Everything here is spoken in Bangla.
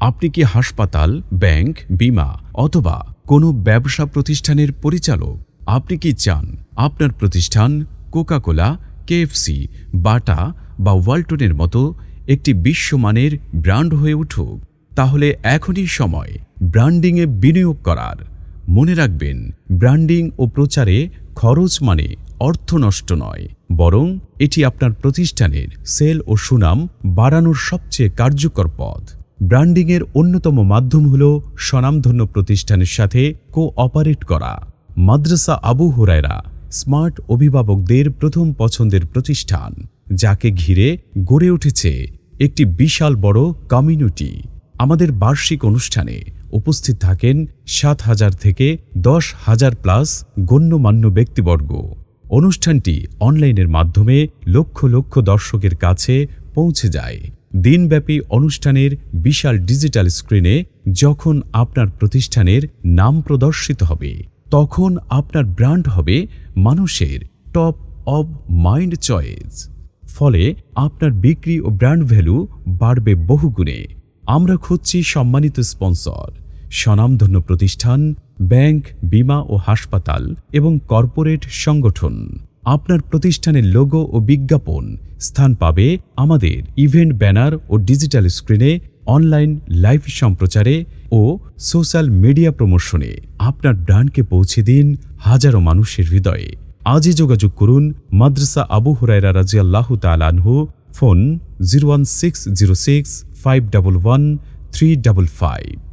আপনি কি হাসপাতাল, ব্যাংক, বীমা অথবা কোনো ব্যবসা প্রতিষ্ঠানের পরিচালক? আপনি কি চান আপনার প্রতিষ্ঠান কোকাকোলা, কেএফসি, বাটা বা ওয়ালটনের মতো একটি বিশ্বমানের ব্র্যান্ড হয়ে উঠুক? তাহলে এখনই সময় ব্র্যান্ডিংয়ে বিনিয়োগ করার। মনে রাখবেন, ব্র্যান্ডিং ও প্রচারে খরচ মানে অর্থ নষ্ট নয়, বরং এটি আপনার প্রতিষ্ঠানের সেল ও সুনাম বাড়ানোর সবচেয়ে কার্যকর পথ। ব্র্যান্ডিংয়ের অন্যতম মাধ্যম হল স্বনামধন্য প্রতিষ্ঠানের সাথে কো অপারেট করা। মাদ্রাসা আবু হুরায়রা স্মার্ট অভিভাবকদের প্রথম পছন্দের প্রতিষ্ঠান, যাকে ঘিরে গড়ে উঠেছে একটি বিশাল বড় কমিউনিটি আমাদের বার্ষিক অনুষ্ঠানে উপস্থিত থাকেন সাত হাজার থেকে দশ হাজার প্লাস গণ্যমান্য ব্যক্তিবর্গ। অনুষ্ঠানটি অনলাইনের মাধ্যমে লক্ষ লক্ষ দর্শকের কাছে পৌঁছে যায়। দিনব্যাপী অনুষ্ঠানের বিশাল ডিজিটাল স্ক্রিনে যখন আপনার প্রতিষ্ঠানের নাম প্রদর্শিত হবে, তখন আপনার ব্র্যান্ড হবে মানুষের টপ অব মাইন্ড চয়েস ফলে আপনার বিক্রি ও ব্র্যান্ড ভ্যালু বাড়বে বহুগুণে। আমরা খুঁজছি সম্মানিত স্পন্সর, স্বনামধন্য প্রতিষ্ঠান, ব্যাংক, বীমা ও হাসপাতাল এবং কর্পোরেট সংগঠন। আপনার প্রতিষ্ঠানের লোগো ও বিজ্ঞাপন স্থান পাবে আমাদের ইভেন্ট ব্যানার ও ডিজিটাল স্ক্রিনে অনলাইন লাইভ সম্প্রচারে ও সোশ্যাল মিডিয়া প্রমোশনে আপনার ব্র্যান্ডকে পৌঁছে দিন হাজারো মানুষের হৃদয়ে। আজই যোগাযোগ করুন মাদ্রাসা আবু হুরায়রা রাজিয়াল্লাহু তালানহু phone zero one six zero six five double one three double five